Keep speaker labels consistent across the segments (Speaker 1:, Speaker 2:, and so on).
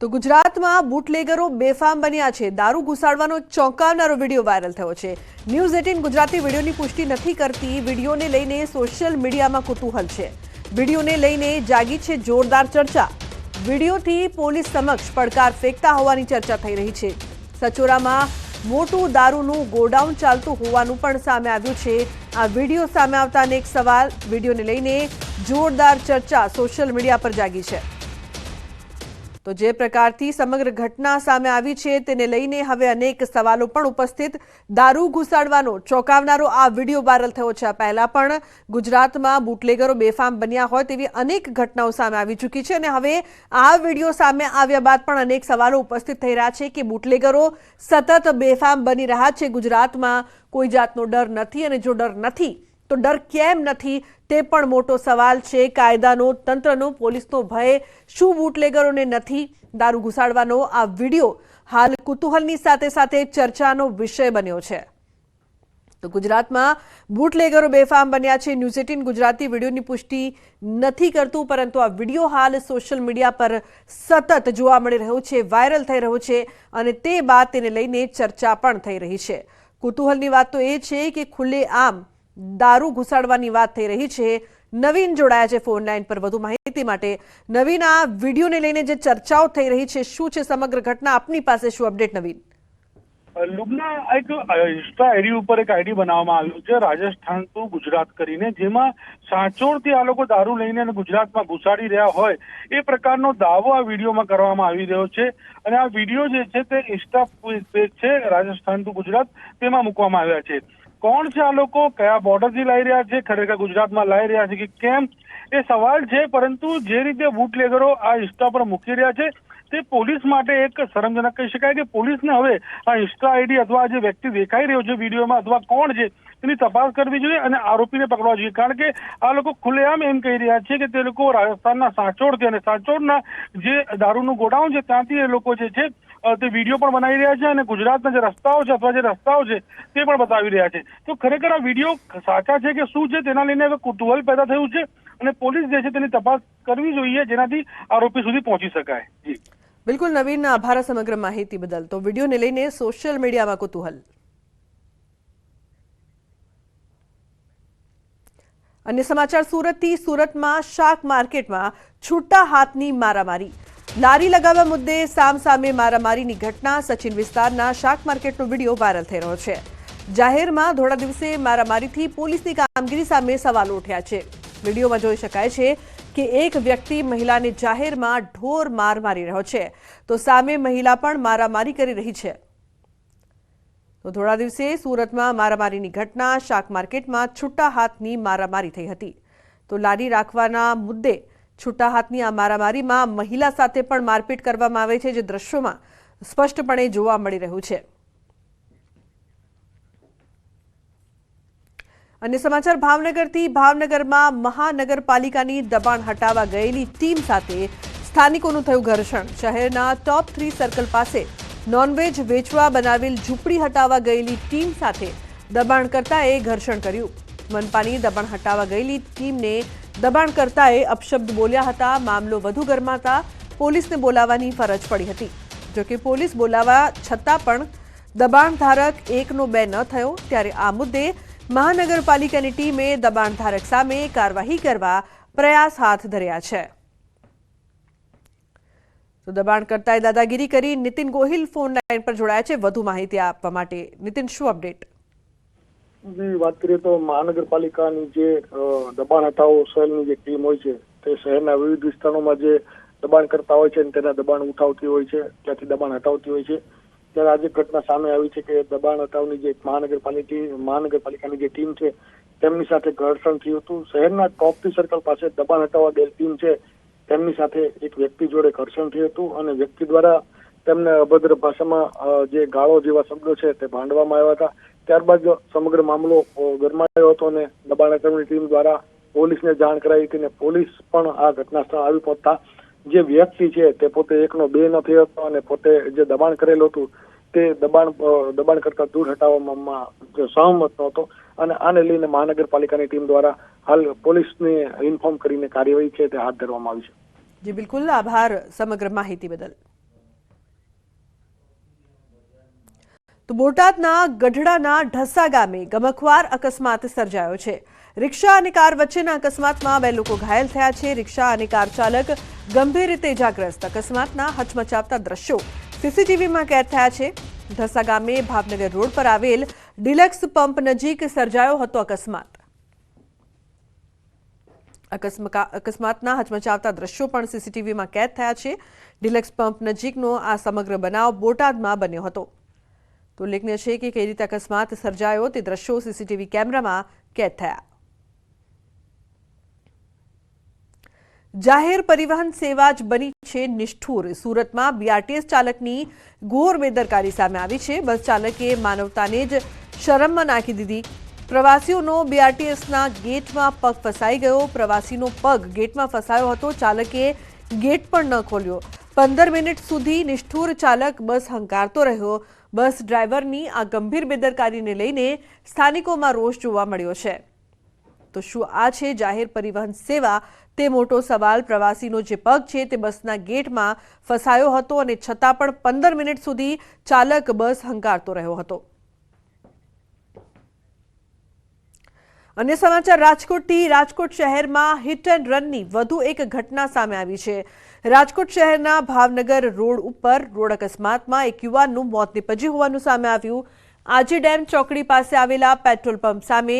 Speaker 1: તો ગુજરાતમાં બુટલેગરો બેફામ બન્યા છે. દારૂ ઘુસાડવાનો ચોંકાવનારો વીડિયો વાયરલ થયો છે. ન્યૂઝ એટીન ગુજરાતી વિડીયોની પુષ્ટિ નથી કરતી. વિડીયોને લઈને સોશિયલ મીડિયામાં કુતૂહલ છે. વિડીયોને લઈને જાગી છે જોરદાર ચર્ચા. વિડીયોથી પોલીસ સમક્ષ પડકાર ફેંકતા હોવાની ચર્ચા થઈ રહી છે. સચોરામાં મોટું દારૂનું ગોડાઉન ચાલતું હોવાનું પણ સામે આવ્યું છે. આ વીડિયો સામે આવતા અનેક સવાલ. વિડીયોને લઈને જોરદાર ચર્ચા સોશિયલ મીડિયા પર જાગી છે. તો જે પ્રકારથી સમગ્ર ઘટના સામે આવી છે તેને લઈને હવે અનેક સવાલો પણ ઉપસ્થિત. દારૂ ઘુસાડવાનો ચોંકાવનારો આ વીડિયો વાયરલ થયો છે. પહેલા પણ ગુજરાતમાં બુટલેગરો બેફામ બન્યા હોય તેવી અનેક ઘટનાઓ સામે આવી ચૂકી છે અને હવે આ વીડિયો સામે આવ્યા બાદ પણ અનેક સવાલો ઉપસ્થિત થઈ રહ્યા છે કે બુટલેગરો સતત બેફામ બની રહ્યા છે. ગુજરાતમાં કોઈ જાતનો ડર નથી અને જો ડર નથી તો ડર કેમ નથી તે પણ મોટો સવાલ છે. કાયદાનો, તંત્રનો, પોલીસનો ભય શું બુટલેગરોને નથી? દારૂ ઘુસાડવાનો આ વીડિયો હાલ કુતૂહલની સાથે સાથે ચર્ચાનો વિષય બન્યો છે. તો ગુજરાતમાં બુટલેગરો બેફામ બન્યા છે. ન્યૂઝ એટીન ગુજરાતી વિડીયોની પુષ્ટિ નથી કરતું, પરંતુ આ વીડિયો હાલ સોશિયલ મીડિયા પર સતત જોવા મળી રહ્યો છે, વાયરલ થઈ રહ્યો છે અને તે બાદ તેને લઈને ચર્ચા પણ થઈ રહી છે. કુતૂહલની વાત તો એ છે કે ખુલ્લે આમ દારૂ ઘુસાડવાની વાત થઈ રહી છે. નવીન જોડાયા છે ફોન લાઈન પર વધુ માહિતી માટે. નવીન આ વિડીયોને લઈને જે ચર્ચાઓ થઈ રહી છે, શું છે સમગ્ર ઘટના? આપની પાસે શું અપડેટ નવીન?
Speaker 2: લુબના એક ઇન્સ્ટા આઈડી ઉપર એક આઈડી બનાવવામાં આવ્યું છે રાજસ્થાન ટુ ગુજરાત કરીને, જેમાં સાંચોળથી આ લોકો દારૂ લઈને ગુજરાતમાં ઘુસાડી રહ્યા હોય, એ પ્રકારનો દાવો આ વિડીયોમાં કરવામાં આવી રહ્યો છે. અને આ વીડિયો જે છે તે ઇન્સ્ટા પેજ છે રાજસ્થાન ટુ ગુજરાત, તેમાં મૂકવામાં આવ્યા છે. કોણ છે આ લોકો? કયા બોર્ડરથી લાવી રહ્યા છે? ખરેખર ગુજરાતમાં લાવી રહ્યા છે કે કેમ? એ સવાલ છે, પરંતુ જે રીતે બુટલેગરો આ ઇન્સ્ટા પર મૂકી રહ્યા છે, તે પોલીસ માટે એક શરમજનક કહી શકાય કે પોલીસને હવે આ ઇન્સ્ટા આઈડી અથવા જે વ્યક્તિ દેખાઈ રહ્યો છે વિડીયોમાં અથવા કોણ છે, તેની તપાસ કરવી જોઈએ અને આરોપીને પકડવા જોઈએ. કારણ કે આ લોકો ખુલ્લેઆમ એમ કહી રહ્યા છે કે તે લોકો રાજસ્થાનના સાંચોડથી અને સાંચોડના જે દારૂનું ગોડાઉન છે, ત્યાંથી એ લોકો જે છે તે વીડિયો પણ બનાવી રહ્યા છે અને ગુજરાતના જે રસ્તાઓ છે અથવા જે રસ્તાઓ છે તે પણ બતાવી રહ્યા છે. તો ખરેખર આ વીડિયો સાચા છે કે શું છે? તેના લઈને હવે કુતૂહલ પેદા થયું છે અને પોલીસ જે છે તેની તપાસ કરવી જોઈએ જેનાથી આરોપી સુધી પહોંચી શકાય. જી.
Speaker 1: બિલકુલ નવીન આભાર સમગ્ર માહિતી બદલ. તો વિડીયોને લઈને સોશિયલ મીડિયામાં કુતૂહલ. અન્ય સમાચાર, સુરતથી સુરતમાં શાક માર્કેટમાં છૂટા હાથની મારામારી. લારી લગાવવા મુદ્દે સામ સામે મારામારીની ઘટના સચિન વિસ્તારના શાક માર્કેટનો વીડિયો વાયરલ થઈ રહ્યો છે. જાહેરમાં ધોળા દિવસે મારામારીથી પોલીસની કામગીરી સામે સવાલો ઉઠ્યા છે. વિડીયોમાં જોઈ શકાય છે કે એક વ્યક્તિ મહિલાને જાહેરમાં ઢોર માર મારી રહ્યો છે. તો સામે મહિલા પણ મારામારી કરી રહી છે. તો થોડા દિવસે સુરતમાં મારામારીની ઘટના શાક માર્કેટમાં છૂટા હાથની મારામારી થઈ હતી. તો લારી રાખવાના મુદ્દે છૂટા હાથની આ મારામારીમાં મહિલા સાથે પણ મારપીટ કરવામાં આવે છે, જે દ્રશ્યોમાં સ્પષ્ટપણે જોવા મળી રહ્યું છે. અને સમાચાર, ભાવનગરથી ભાવનગરમાં મહાનગરપાલિકાની દબાણ હટાવવા ગયેલી ટીમ સાથે સ્થાનિકોનું થયું ઘર્ષણ. શહેરના ટોપ થ્રી સર્કલ પાસે નોનવેજ વેચવા બનાવેલ ઝૂંપડી હટાવવા ગયેલી ટીમ સાથે દબાણ કરતા એ ઘર્ષણ કર્યું. મનપાની દબાણ હટાવવા ગયેલી ટીમને દબાણકર્તાએ અપશબ્દ બોલ્યા હતા, મામલો વધુ ગરમાતા, પોલીસને બોલાવવાની ફરજ પડી હતી. જોકે પોલીસ બોલાવવા છતાં પણ દબાણધારક એકનો બે ન થયો, ત્યારે આ મુદ્દે મહાનગરપાલિકાની ટીમે દબાણધારક સામે કાર્યવાહી કરવા પ્રયાસ હાથ ધર્યા છે. તો દબાણકર્તાએ દાદાગીરી કરી, નીતિન ગોહિલ ફોન લાઈન પર જોડાયા છે. વધુ માહિતી આપવા માટે નીતિન, શું અપડેટ?
Speaker 3: જી વાત કરીએ તો મહાનગરપાલિકાની જે દબાણ હટાવો સેલની જે ટીમ હોય છે, તે શહેરના વિવિધ વિસ્તારોમાં જે દબાણ કરતા હોય છે અને તેના દબાણ ઉઠાવતી હોય છે, ત્યાંથી દબાણ હટાવતી હોય છે. ત્યારે આજે ઘટના સામે આવી છે કે દબાણ હટાવની જે મહાનગરપાલિકા મહાનગરપાલિકાની જે ટીમ છે, તેમની સાથે ઘર્ષણ થયું હતું. શહેરના ટોપથી સર્કલ પાસે દબાણ હટાવવા ગયેલ ટીમ છે, તેમની સાથે એક વ્યક્તિ જોડે ઘર્ષણ થયું હતું અને વ્યક્તિ દ્વારા તેમને અભદ્ર ભાષામાં જે ગાળો જેવા શબ્દો છે તે ભાંડવામાં આવ્યા હતા. ત્યારબાદ સમગ્ર મામલો ગરમાયો હતો અને દબાણ હટાવની ટીમ દ્વારા પોલીસને જાણ કરાઈ હતી અને પોલીસ પણ આ ઘટના સ્થળ આવી પહોંચતા જે વ્યક્તિ છે તે પોતે એકનો બે ન થયો હતો અને પોતે જે દબાણ કરેલું હતું તે દબાણ દબાણ કરતા દૂર હટાવવામાં સહમત નહોતો અને આને લઈને મહાનગરપાલિકાની ટીમ દ્વારા હાલ પોલીસને ઇન્ફોર્મ કરીને કાર્યવાહી છે તે હાથ ધરવામાં આવી છે.
Speaker 1: જી, બિલકુલ. આભાર સમગ્ર માહિતી બદલ. તો બોટાદના ગઢડાના ઢસા ગામે ગમખવાર અકસ્માત સર્જાયો છે. રિક્ષા અને કાર વચ્ચેના અકસ્માતમાં બે લોકો ઘાયલ થયા છે. રિક્ષા અને કાર ચાલક ગંભીર રીતે ઇજાગ્રસ્ત. અકસ્માતના હચમચાવતા દ્રશ્યો સીસીટીવીમાં કેદ થયા છે. ઢસા ગામે ભાવનગર રોડ પર આવેલ ડિલક્સ પંપ નજીક સર્જાયો હતો અકસ્માત. અકસ્માતના હચમચાવતા દ્રશ્યો પણ સીસીટીવીમાં કેદ થયા છે. ડિલક્સ પંપ નજીકનો આ સમગ્ર બનાવ બોટાદમાં બન્યો હતો. તો ઉલ્લેખનીય છે કે કઈ રીતે અકસ્માત સર્જાયો તે દ્રશ્યો સીસીટીવી કેમેરામાં કેદ થયા. જાહેર પરિવહન સેવા જ બની છે નિષ્ઠુર. સુરતમાં બીઆરટીએસ ચાલકની ઘોર બેદરકારી સામે આવી છે. બસ ચાલકે માનવતાને જ શરમમાં નાખી દીધી. પ્રવાસીઓનો બીઆરટીએસના ગેટમાં પગ ફસાઈ ગયો. પ્રવાસીનો પગ ગેટમાં ફસાયો હતો. ચાલકે ગેટ પણ ન ખોલ્યો. પંદર મિનિટ સુધી નિષ્ઠુર ચાલક બસ હંકારતો રહ્યો. બસ ડ્રાઈવરની આ ગંભીર બેદરકારીને લઈને સ્થાનિકોમાં રોષ જોવા મળ્યો છે. તો શું આ છે જાહેર પરિવહન સેવા? તે મોટો સવાલ. પ્રવાસીનો જે પગ છે તે બસના ગેટમાં ફસાયો હતો અને છતાં પણ પંદર મિનિટ સુધી ચાલક બસ હંકારતો રહ્યો હતો. અન્ય સમાચાર, રાજકોટથી રાજકોટ શહેરમાં હિટ એન્ડ રનની વધુ એક ઘટના સામે આવી છે. રાજકોટ શહેરના ભાવનગર રોડ ઉપર રોડ અકસ્માતમાં એક યુવાનનું મોત નિપજ્યું હોવાનું સામે આવ્યું. આજી ડેમ ચોકડી પાસે આવેલા પેટ્રોલ પંપ સામે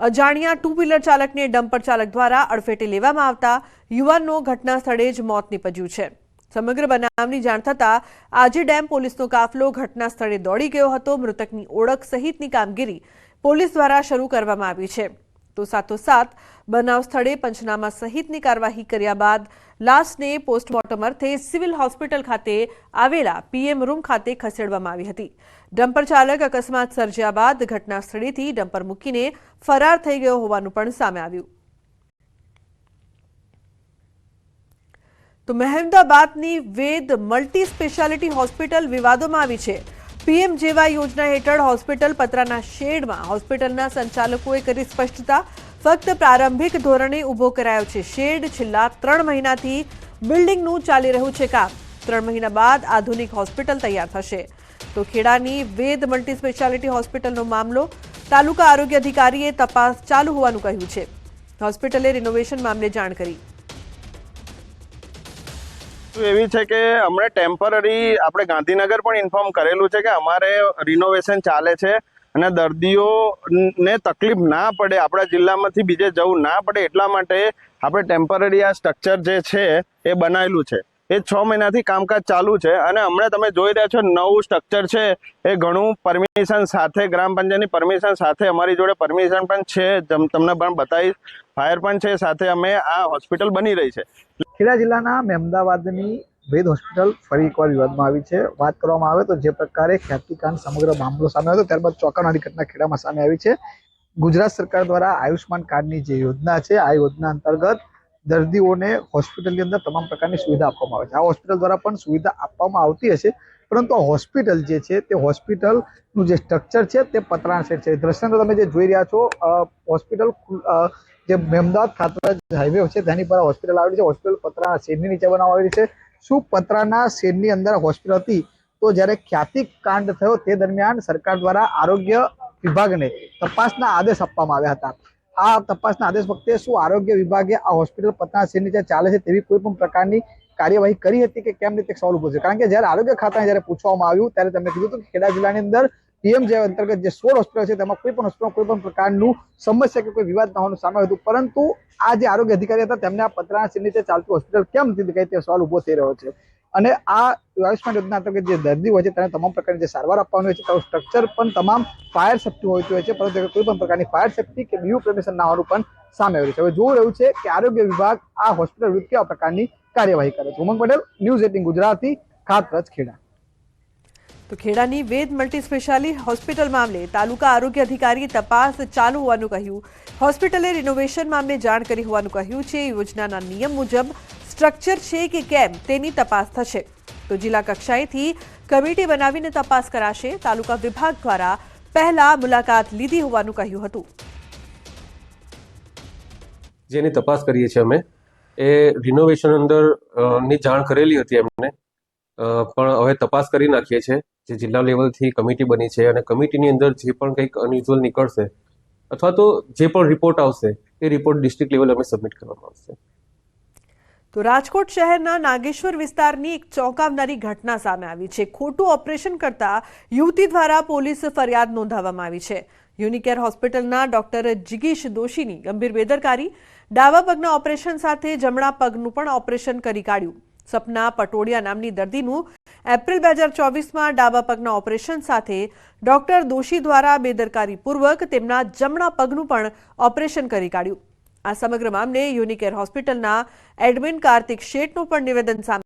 Speaker 1: અજાણ્યા ટુ વ્હીલર ચાલકને ડમ્પર ચાલક દ્વારા અડફેટે લેવામાં આવતા યુવાનનો ઘટના સ્થળે જ મોત નિપજ્યું છે. સમગ્ર બનાવની જાણ થતાં આજી ડેમ પોલીસનો કાફલો ઘટના સ્થળે દોડી ગયો હતો. મૃતકની ઓળખ સહિતની કામગીરી પોલીસ દ્વારા શરૂ કરવામાં આવી છે. તો સાથોસાથ, બનાવ સ્થળે પંચનામા સહિતની કાર્યવાહી કર્યા બાદ, લાશને પોસ્ટમોર્ટમ અર્થે સિવિલ હોસ્પિટલ ખાતે આવેલા પીએમ રૂમ ખાતે ખસેડવામાં આવી હતી. ડમ્પર ચાલક અકસ્માત સર્જ્યા બાદ ઘટના સ્થળેથી ડમ્પર મૂકીને ફરાર થઈ ગયો હોવાનું પણ સામે આવ્યું. તો મહેમદાબાદની વેદ મલ્ટી સ્પેશિયાલિટી હોસ્પિટલ વિવાદોમાં આવી છે. પીએમ જેવા યોજના હેઠળ હોસ્પિટલ પતરાના શેડમાં હોસ્પિટલના સંચાલકોએ કરી સ્પષ્ટતા. ફક્ત પ્રારંભિક ધોરણે ઊભો કરાયો છે શેડ. છેલ્લા ત્રણ મહિનાથી બિલ્ડિંગનું ચાલી રહ્યું છે કામ. ત્રણ મહિના બાદ આધુનિક હોસ્પિટલ તૈયાર થશે. તો ખેડાની વેદ મલ્ટી સ્પેશિયાલિટી હોસ્પિટલનો મામલો તાલુકા આરોગ્ય અધિકારીએ તપાસ ચાલુ હોવાનું કહ્યું છે. હોસ્પિટલે રિનોવેશન મામલે જાણ કરી.
Speaker 4: વસ્તુ એવી છે કે અમને ટેમ્પરરી આપણે ગાંધીનગર પણ ઇન્ફોર્મ કરેલું છે કે અમારે રિનોવેશન ચાલે છે અને દર્દીઓને તકલીફ ના પડે, આપણા જિલ્લામાંથી બીજે જવું ના પડે એટલા માટે આપણે ટેમ્પરરી આ સ્ટ્રક્ચર જે છે એ બનાવેલું છે. એ છ મહિનાથી કામકાજ ચાલુ છે અને હમણાં તમે જોઈ રહ્યા છો નવું સ્ટ્રક્ચર છે. એ ઘણું પરમિશન સાથે, ગ્રામ પંચાયતની પરમિશન સાથે અમારી જોડે પરમિશન પણ છે. તમને પણ બતાવીશ. ફાયર પણ છે, સાથે અમે આ હોસ્પિટલ બની રહી છે.
Speaker 5: ખેડા જિલ્લાના મહેમદાવાદની વેદ હોસ્પિટલ ફરી એકવાર વિવાદમાં આવી છે. વાત કરવામાં આવે તો જે પ્રકારે ખ્યાતિકાંડ સમગ્ર મામલો સામે આવ્યો ત્યારબાદ ચોંકાવનારી ઘટના ખેડામાં સામે આવી છે. ગુજરાત સરકાર દ્વારા આયુષ્માન કાર્ડની જે યોજના છે, આ યોજના અંતર્ગત દર્દીઓને હોસ્પિટલની અંદર તમામ પ્રકારની સુવિધા આપવામાં આવે છે. આ હોસ્પિટલ દ્વારા પણ સુવિધા આપવામાં આવતી હશે, પરંતુ આ હોસ્પિટલ જે છે, તે હોસ્પિટલનું જે સ્ટ્રક્ચર છે, તે પતરાના સેટ છે. દ્રશ્યાંત, તમે જે જોઈ રહ્યા છો હોસ્પિટલ જે મહેમદાવાદ ખાતરા હાઈવે છે, તેની પર હોસ્પિટલ આવેલી છે. હોસ્પિટલ પતરાના શેડની નીચે બનાવવામાં આવેલી છે. શું પતરાના શેડની અંદર હોસ્પિટલ હતી? તો જ્યારે ખ્યાતિ કાંડ થયો, તે દરમિયાન સરકાર દ્વારા આરોગ્ય વિભાગને તપાસના આદેશ આપવામાં આવ્યા હતા. આ તપાસના આદેશ વખતે શું આરોગ્ય વિભાગે આ હોસ્પિટલ પતરાના શેડ નીચે ચાલે છે તેવી કોઈ પણ પ્રકારની કાર્યવાહી કરી હતી કે કેમ રીતે સવાલ ઊભો છે? કારણ કે જ્યારે આરોગ્ય ખાતાને જ્યારે પૂછવામાં આવ્યું, ત્યારે તેમણે કીધું હતું કે ખેડા જિલ્લાની અંદર પીએમ જે અંતર્ગત જે સોળ હોસ્પિટલ છે તેમાં કોઈ પણ હોસ્પિટલમાં કોઈ પણ પ્રકારનું સમસ્યા કે કોઈ વિવાદ ન હોવાનું સામે હતું. પરંતુ આ જે આરોગ્ય અધિકારી હતા, તેમને આ પતરાના શેડ નીચે ચાલતું હોસ્પિટલ કેમ નથી દેખાય તે સવાલ ઊભો થઈ રહ્યો છે. અને આ આયુષ્યમાન યોજના અંતર્ગત જે દર્દી હોય છે, તેને તમામ પ્રકારની જે સારવાર આપવાની હોય છે, તેનું સ્ટ્રક્ચર પણ તમામ ફાયર સેફ્ટી હોતી હોય છે, પરંતુ કોઈ પણ પ્રકારની ફાયર સેફ્ટી કે બીયુ પરમિશન ના હોવાનું પણ સામે આવ્યું છે. હવે જોવું રહ્યું છે કે આરોગ્ય વિભાગ આ હોસ્પિટલ વિરુદ્ધ કેવા પ્રકારની કાર્યવાહી કરે છે? Umang Patel, news eighteen Gujarati, Khatraj Kheda.
Speaker 1: તો ખેડાની વેદ મલ્ટી સ્પેશિયાલી હોસ્પિટલ મામલે તાલુકા આરોગ્ય અધિકારીએ તપાસ ચાલુ હોવાનું કહ્યું. હોસ્પિટલે રિનોવેશન મામલે જાણ કરી હોવાનું કહ્યું છે. યોજનાના નિયમ મુજબ સ્ટ્રક્ચર છે કે કેમ તેની તપાસ થશે. તો જિલ્લા કક્ષાએથી કમિટી બનાવીને તપાસ કરાશે. તાલુકા વિભાગ દ્વારા પહેલા મુલાકાત લીધી હોવાનું કહ્યું હતું.
Speaker 6: જેની તપાસ કરીએ છીએ અમે, એ રિનોવેશન અંદરની જાણ કરેલી હતી એમને. પણ હવે તપાસ કરી નાખીએ છીએ જે જિલ્લા લેવલથી કમિટી બની છે અને કમિટીની અંદર જે પણ કંઈક અનયુઝ્યુઅલ નીકળશે અથવા તો જે પણ રિપોર્ટ આવશે, એ રિપોર્ટ ડિસ્ટ્રિક્ટ લેવલે અમે સબમિટ કરવામાં આવશે.
Speaker 1: તો રાજકોટ શહેરના નાગેશ્વર વિસ્તારની એક ચોંકાવનારી ઘટના સામે આવી છે. ખોટું ઓપરેશન કરતા યુવતી દ્વારા પોલીસ ફરિયાદ નોંધાવવામાં આવી છે. યુનિકેર હોસ્પિટલના ડોક્ટર જિગીશ દોશીની ગંભીર બેદરકારી ડાબા પગના ઓપરેશન સાથે જમણા પગનું પણ ઓપરેશન કરી કાઢ્યું. સપના પટોડિયા નામની દર્દીનું એપ્રિલ બે હજાર ચોવીસમાં ડાબા પગના ઓપરેશન સાથે ડોક્ટર દોશી દ્વારા બેદરકારીપૂર્વક તેમના જમણા પગનું પણ ઓપરેશન કરી કાઢ્યું. આ સમગ્ર મામલે યુનિકેર હોસ્પિટલના એડમિન કાર્તિક શેઠનું પણ નિવેદન સામે